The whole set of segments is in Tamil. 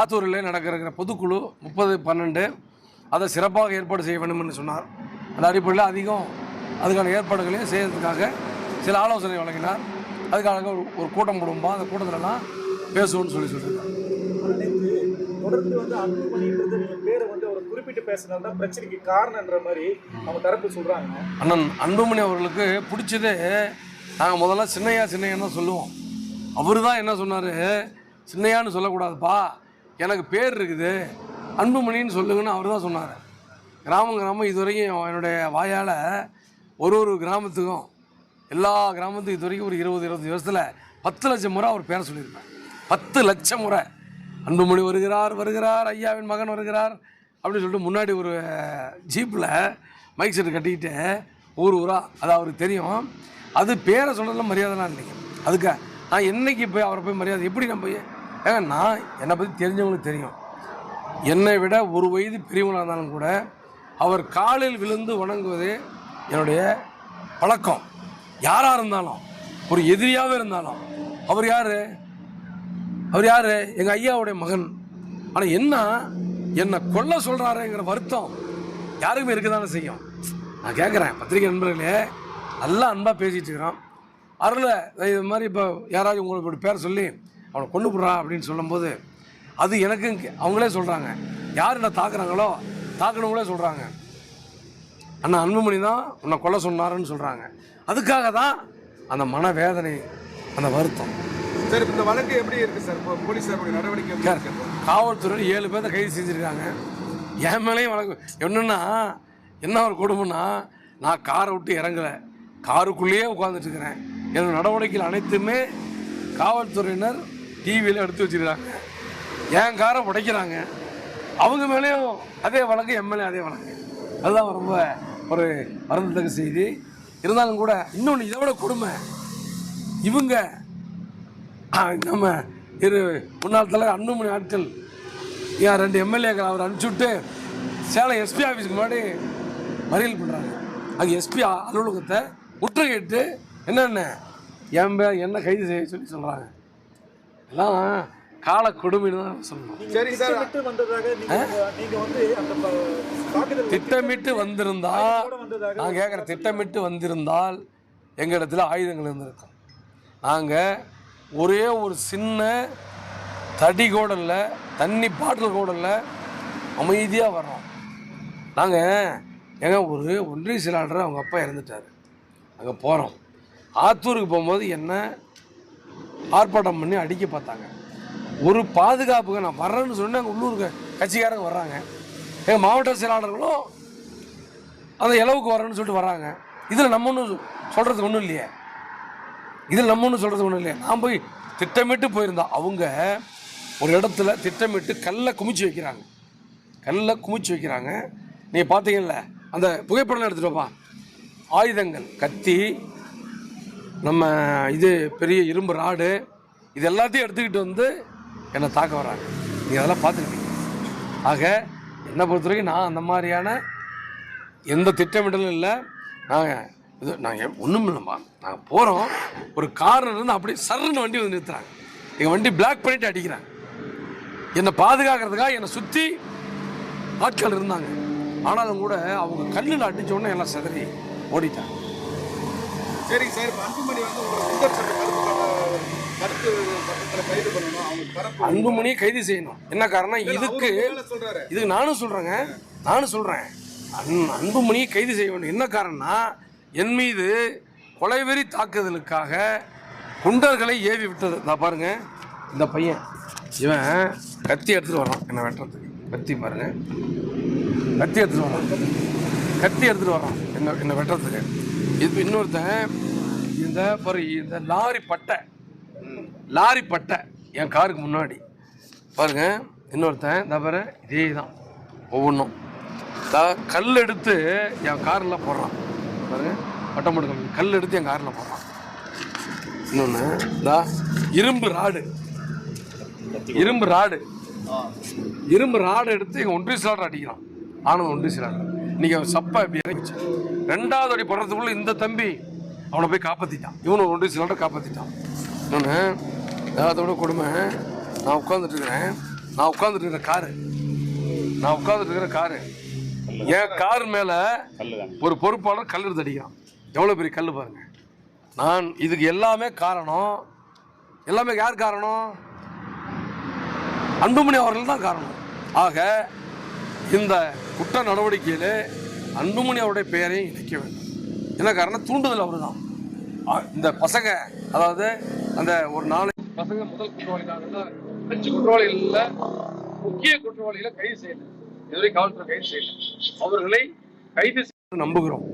ஆத்தூரில் நடக்கிற பொதுக்குழு முப்பது பன்னெண்டு அதை சிறப்பாக ஏற்பாடு செய்ய வேண்டும் என்று சொன்னார். அந்த அடிப்படையில் அதிகம் அதுக்கான ஏற்பாடுகளையும் செய்யறதுக்காக சில ஆலோசனை வழங்கினார். அதுக்காக ஒரு ஒரு கூட்டம் போடுவோம்பா அந்த கூட்டத்திலலாம் பேசுவோம்னு சொல்லி சொல்லியிருக்காங்க தொடர்ந்து வந்து பேரை வந்து அவர் குறிப்பிட்டு பேசினால தான் பிரச்சனைக்கு காரணம்ன்ற மாதிரி அவங்க தரப்பு சொல்றாங்க. அண்ணன் அன்புமணி அவர்களுக்கு பிடிச்சதே நாங்கள் முதல்ல சின்னையா சின்னையான்னு தான் சொல்லுவோம். அவர் தான் என்ன சொன்னார்? சின்னையான்னு சொல்லக்கூடாதுப்பா. எனக்கு பேர் இருக்குது. அன்புமணின்னு சொல்லுங்கன்னு அவர் தான் சொன்னார். கிராமம் கிராமம் இது வரைக்கும் என்னுடைய வாயால் ஒரு ஒரு கிராமத்துக்கும் எல்லா கிராமத்துக்கும் இது வரைக்கும் ஒரு இருபது இருபது வருஷத்தில் பத்து லட்சம் முறை அவர் பேரை சொல்லியிருப்பேன் பத்து லட்சம் முறை. அன்புமணி வருகிறார் வருகிறார் ஐயாவின் மகன் வருகிறார் அப்படின்னு சொல்லிட்டு முன்னாடி ஒரு ஜீப்பில் மைக் செட்டு கட்டிக்கிட்டு ஊர் ஊரா அது அவருக்கு தெரியும். அது பேரை சொல்கிறதுல மரியாதைலாம் இல்லைங்க. அதுக்காக நான் என்னைக்கு போய் அவரை போய் மரியாதை எப்படி நான் போய் ஏங்க நான் என்னை பற்றி தெரிஞ்சவங்களுக்கு தெரியும். என்னை விட ஒரு வயது பெரியவங்களாக இருந்தாலும் கூட அவர் காலில் விழுந்து வணங்குவது என்னுடைய பழக்கம். யாராக இருந்தாலும் ஒரு எதிரியாகவே இருந்தாலும். அவர் யார்? அவர் யார்? எங்கள் ஐயாவுடைய மகன். ஆனால் என்ன? என்னை கொல்ல சொல்கிறாருங்கிற வருத்தம் யாருக்குமே இருக்க தானே செய்யும். நான் கேட்குறேன் பத்திரிகை நண்பர்களே நல்லா அன்பாக பேசிகிட்டு இருக்கிறோம். அருளை இது மாதிரி இப்போ யாராவது உங்களுக்கு ஒரு பேர் சொல்லி அவனை கொண்டு போடுறா அப்படின்னு சொல்லும்போது அது எனக்கு அவங்களே சொல்கிறாங்க யார் என்ன தாக்குறாங்களோ தாக்குனவங்களே சொல்கிறாங்க அண்ணா அன்புமணி தான் உன்னை கொல்ல சொன்னாருன்னு சொல்கிறாங்க அதுக்காக தான் அந்த மனவேதனை அந்த வருத்தம். சார் இந்த வழக்கு எப்படி இருக்கு சார்? இப்போ போலீஸாருடைய நடவடிக்கை காவல்துறை ஏழு பேர்த்த கைது செஞ்சுருக்காங்க. என் மேலேயும் வழக்கு என்னன்னா என்ன ஒரு கொடுமைன்னா நான் காரை விட்டு இறங்கலை. காருக்குள்ளேயே உட்காந்துட்டு இருக்கிறேன். என்னோட நடவடிக்கைகள் அனைத்துமே காவல்துறையினர் டிவியில் எடுத்து வச்சுருக்காங்க என் காரை உடைக்கிறாங்க? அவங்க மேலேயும் அதே வழக்கு எம்எல்ஏ அதே வழக்கு. அதுதான் ரொம்ப ஒரு வருந்தத்தக்க செய்தி. இருந்தாலும் கூட இன்னொன்று இதை விட கொடுமை. இவங்க நம்ம இரு முன்னாள் தலைவர் அன்புமணி ஆட்கள் ஏன் ரெண்டு எம்எல்ஏக்கள் அவர் அனுப்பிச்சி விட்டு சேலம் எஸ்பி ஆஃபீஸ்க்கு முன்னாடி மறியல் பண்ணுறாங்க அங்கே எஸ்பி அலுவலகத்தை முற்றுகையிட்டு என்னென்ன என் என்ன கைது செய்ய சொல்லி சொல்கிறாங்க எல்லாம் கால கொடுமைன்னு தான் சொல்லணும். சரிங்க சார். திட்டமிட்டு வந்ததாக நீங்க நீங்க வந்து அந்த ப- தாக்குதல் திட்டமிட்டு வந்திருந்தா கூட வந்ததாக நான் கேட்குறேன் திட்டமிட்டு வந்திருந்தால் எங்கள் இடத்துல ஆயுதங்கள் இருந்திருக்கும். நாங்கள் ஒரே ஒரு சின்ன தடி கூட இல்லை தண்ணி பாட்டில் கூட இல்லை அமைதியாக வர்றோம். நாங்கள் ஏங்க ஒரு ஒன்றிய செயலாளர் அவங்க அப்பா இறந்துட்டார். அங்கே போகிறோம் ஆத்தூருக்கு போகும்போது என்ன ஆர்ப்பாட்டம் பண்ணி அடிக்க பார்த்தாங்க. ஒரு பாதுகாப்புக்கு நான் வர்றேன்னு சொன்னேன் அங்கே உள்ளூர் கட்சிக்காரங்க வர்றாங்க. எங்கள் மாவட்ட செயலாளர்களும் அந்த இளவுக்கு வரேன்னு சொல்லிட்டு வர்றாங்க. இதில் நம்ம ஒன்றும் சொல்கிறதுக்கு ஒன்றும் இல்லையே. இதில் நம்ம ஒன்றும் சொல்கிறதுக்கு ஒன்றும் இல்லையே. நான் போய் திட்டமிட்டு போயிருந்தா அவங்க ஒரு இடத்துல திட்டமிட்டு கல்லை குமிச்சு வைக்கிறாங்க. கல்லை குமிச்சு வைக்கிறாங்க. நீங்கள் பார்த்தீங்கல்ல அந்த புகைப்படம் எடுத்துகிட்டு வாப்பா. ஆயுதங்கள் கத்தி நம்ம இது பெரிய இரும்பு ராடு இது எல்லாத்தையும் எடுத்துக்கிட்டு வந்து என்னை தாக்க வராங்க நீங்கள் அதெல்லாம் பார்த்துருக்கீங்க. ஆக என்னை பொறுத்த வரைக்கும் நான் அந்த மாதிரியான எந்த திட்டமிடலும் இல்லை. நாங்கள் இது நாங்கள் ஒன்றும் இல்லைம்மா நாங்கள் போகிறோம் ஒரு காரில் இருந்து அப்படியே சர்ன்னு வண்டி வந்து நிறுத்துறாங்க. எங்கள் வண்டி பிளாக் பண்ணிட்டு அடிக்கிறாங்க. என்னை பாதுகாக்கிறதுக்காக என்னை சுற்றி ஆட்கள் இருந்தாங்க. ஆனாலும் கூட அவங்க கல்லில் அடிச்ச உடனே எல்லாம் சிதறி ஓடிட்டாங்க. சரிங்க சார் இப்ப அன்புமணி வந்து உங்களை குண்டர் சட்ட கருத்து கைது பண்ணணும். அவங்க தரப்பு அன்புமணியை கைது செய்யணும். என்ன காரணம்? இதுக்கு இதுக்கு நானும் சொல்கிறேங்க நானும் சொல்கிறேன் அன் அன்புமணியை கைது செய்ய வேண்டும். என்ன காரணம்னா என் மீது கொலைவெறி தாக்குதலுக்காக குண்டர்களை ஏவி விட்டது. நான் பாருங்க. இந்த பையன் இவன் கத்தி எடுத்துட்டு வரான் என்னை வெட்டுறதுக்கு கத்தி பாருங்க. கத்தி எடுத்துட்டு வரான் கத்தி எடுத்துட்டு வரான் என்ன என்னை வெட்டுறதுக்கு? இது இன்னொருத்தன் இந்த பாரு இந்த லாரி பட்டை. லாரி பட்டை என் காருக்கு முன்னாடி. பாருங்க இன்னொருத்தன் இந்த பாரு இதே தான் ஒவ்வொன்றும் கல் எடுத்து என் காரில் போடுறான். பாருங்க பட்டம் போட்டு கல் எடுத்து என் காரில் போடுறான். இன்னொன்று இதா இரும்பு ராடு. இரும்பு ராடு. இரும்பு ராடு எடுத்து எங்கள் ஒன்றிய சிலாடர் அடிக்கிறான். ஆனந்த் ஒன்றிய சிலாடர் இன்னைக்கு அவன் சப்பா இப்படி இறங்கிச்சு. ரெண்டாவது அடி போடுறதுக்குள்ள இந்த தம்பி அவனை போய் காப்பாற்றிட்டான் இவனை ஒரு ஒன்றிய சிலாடர் காப்பாற்றிட்டான் இன்னொன்று அதோட கொடுமை. நான் உட்காந்துட்டு இருக்கிறேன். நான் உட்கார்ந்துட்டு இருக்கிற காரு. நான் உட்கார்ந்துட்டு இருக்கிற காரு. என் கார் மேல ஒரு பொறுப்பாளர் கல் எடுத்து அடிக்கிறான். எவ்வளோ பெரிய கல் பாருங்க. நான் இதுக்கு எல்லாமே காரணம். எல்லாமே யார் காரணம்? அன்புமணி அவர்கள் தான் காரணம். ஆக இந்த குற்ற நடவடிக்கையில் அன்புமணி அவருடைய பெயரையும் இணைக்க வேண்டும். என்ன காரணம்? தூண்டுதல் அவர் தான் இந்த பசங்க அதாவது அந்த ஒரு நாளை பசங்க முதல் குற்றவாளிகள் அஞ்சு குற்றவாளிகள்ல முக்கிய குற்றவாளிகளை கைது செய்யல. இதுவரை காவல்துறை கைது செய்யல. அவர்களை கைது செய்ய நம்புகிறோம்.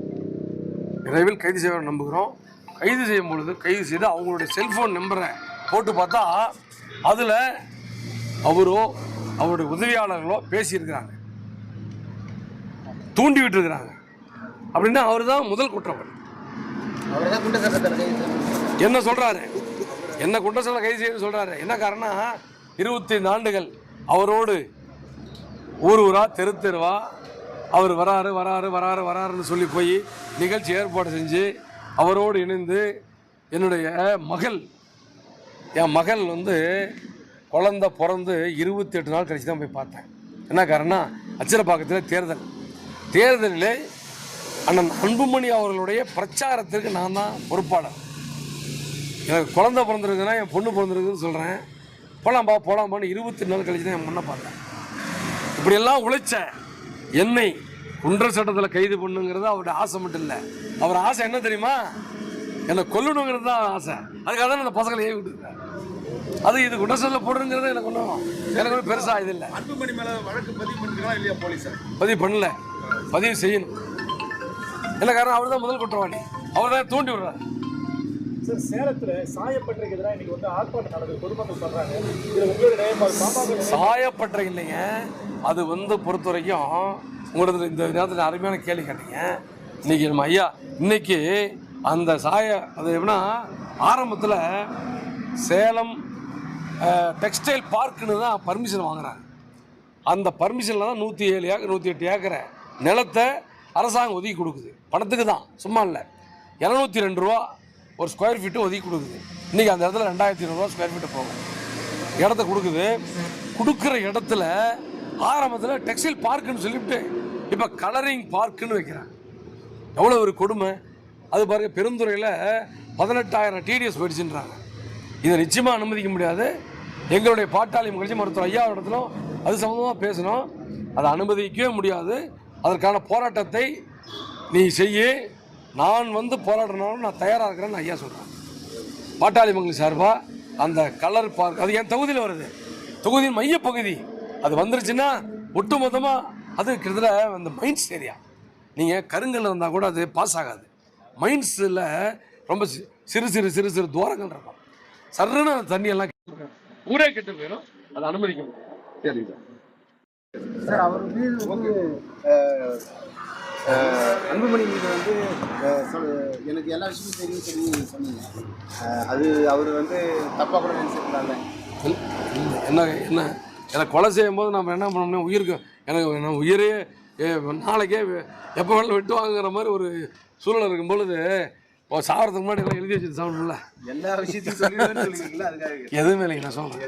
விரைவில் கைது செய்ய நம்புகிறோம். கைது செய்யும் பொழுது கைது செய்து அவங்களுடைய செல்போன் நம்பரை போட்டு பார்த்தா அதில் அவரோ அவருடைய உதவியாளர்களோ பேசியிருக்கிறாங்க. தூண்டி விட்டுருக்கிறாங்க அப்படின்னா அவர் தான் முதல் குற்றவாளி. என்ன சொல்றாரு? என்ன குற்றச்சாலை கைது செய்ய சொல்றாரு? என்ன காரணம் இருபத்தி ஆண்டுகள் அவரோடு ஊர் ஊரா தெரு தெருவா அவர் வராரு வராரு வராரு வராருன்னு சொல்லி போய் நிகழ்ச்சி ஏற்பாடு செஞ்சு அவரோடு இணைந்து என்னுடைய மகள் என் மகள் வந்து குழந்த பிறந்து இருபத்தி எட்டு நாள் கழிச்சு தான் போய் பார்த்தேன். என்ன காரணம் அச்சிரப்பாக்கத்தில் தேர்தல். தேர்தலில் அண்ணன் அன்புமணி அவர்களுடைய பிரச்சாரத்திற்கு நான் தான் பொறுப்பாளர். எனக்கு குழந்தை பிறந்திருக்குன்னா என் பொண்ணு பிறந்திருக்குன்னு சொல்கிறேன் போலாம்பா போலாம்பான்னு இருபத்தி நாள் கழிச்சு தான் என் முன்ன பார்த்தேன். இப்படியெல்லாம் உழைச்ச என்னை குன்ற சட்டத்தில் கைது பண்ணுங்கிறது அவருடைய ஆசை மட்டும் இல்லை. அவர் ஆசை என்ன தெரியுமா? என்னை கொல்லணுங்கிறது தான் ஆசை. அதுக்காக தான் அந்த பசங்களை ஏவி விட்டுருக்காரு. அது இது குண்டசட்டில் போடுங்கிறது எனக்கு ஒன்றும் எனக்கு ஒன்றும் பெருசாக இது இல்லை. அன்புமணி மேல வழக்கு பதிவு பண்ணிருக்கலாம் இல்லையா போலீஸார்? பதிவு பண்ணல. பதிவு செய்யணும். என்ன காரணம் அவர் தான் முதல் குற்றவாளி. அவர் தான் தூண்டி விடுறாரு. சார் சேலத்துல சாயப்பட்டறைக்கு எதிராக இன்னைக்கு வந்து ஆர்ப்பாட்டம் நடக்குது. பொதுமக்கள் உங்களுடைய நிலைப்பாடு சாயப்பட்ட இல்லைங்க. அது வந்து பொறுத்த வரைக்கும் உங்களோட இந்த நேரத்தில் அருமையான கேள்வி கேட்டீங்க. இன்னைக்கு நம்ம ஐயா இன்னைக்கு அந்த சாய அது எப்படின்னா ஆரம்பத்தில் சேலம் டெக்ஸ்டைல் பார்க்குன்னு தான் பர்மிஷன் வாங்குறாங்க. அந்த பர்மிஷனில் தான் நூற்றி ஏழு ஏக்கர் நூற்றி எட்டு ஏக்கரை நிலத்தை அரசாங்கம் ஒதுக்கி கொடுக்குது. பணத்துக்கு தான் சும்மா இல்லை. இரநூத்தி ரெண்டு ரூபா ஒரு ஸ்கொயர் ஃபீட்டு ஒதுக்கி கொடுக்குது. இன்றைக்கி அந்த இடத்துல ரெண்டாயிரத்தி ஐநூறுரூவா ஸ்கொயர் ஃபீட்டு போகும். இடத்த கொடுக்குது. கொடுக்குற இடத்துல ஆரம்பத்தில் டெக்ஸ்டைல் பார்க்குன்னு சொல்லிவிட்டு இப்போ கலரிங் பார்க்குன்னு வைக்கிறாங்க. எவ்வளோ ஒரு கொடுமை. அது பாருங்க பெருந்துறையில் பதினெட்டாயிரம் டிடிஎஸ் போயிடுச்சுன்றாங்க. இதை நிச்சயமாக அனுமதிக்க முடியாது. எங்களுடைய பாட்டாளி மகிழ்ச்சி மருத்துவர் ஐயா இடத்துல அது சம்மந்தமாக பேசணும். அதை அனுமதிக்கவே முடியாது. அதற்கான போராட்டத்தை நீ செய்ய. நான் வந்து போராடினாலும் நான் தயாராக இருக்கிறேன்னு ஐயா சொல்கிறேன் பாட்டாளி மங்கலம் சார்பாக அந்த கலர் பார்க் அது என் தொகுதியில் வருது. தொகுதியின் மையப்பகுதி அது வந்துருச்சுன்னா ஒட்டு மொத்தமாக அது கிட்டத்தட்ட அந்த மைண்ட்ஸ் ஏரியா. நீங்கள் கருங்கல் இருந்தால் கூட அது பாஸ் ஆகாது. மைண்ட்ஸில் ரொம்ப சிறு சிறு சிறு சிறு துவாரங்கள் இருக்கும். சர்ன்னு அந்த தண்ணியெல்லாம் ஊரே கெட்டு போயிடும். அதை அனுமதிக்கணும் சரிங்க சார் அவர் மீது வந்து அன்புமணி மீது வந்து எனக்கு எல்லா விஷயமும் தெரியும் சொல்லி சொன்னீங்க. அது அவர் வந்து தப்பாக கூட இல்ல. என்ன என்ன? எனக்கு கொலை செய்யும் போது நம்ம என்ன பண்ணோம்னா உயிருக்கு எனக்கு நான் உயிரே நாளைக்கே எப்போ வேணாலும் வெட்டுவாங்கிற மாதிரி ஒரு சூழ்நிலை இருக்கும் பொழுது இப்போ சாகிறதுக்கு முன்னாடி எல்லாம் எழுதி வச்சுட்டு சாப்பிடணும்ல எல்லா விஷயத்தையும் சொல்லிடுவேன்னு சொல்லியிருக்கீங்களா அதுக்காக? எதுவுமே இல்லைங்க நான் சொல்கிறேன்.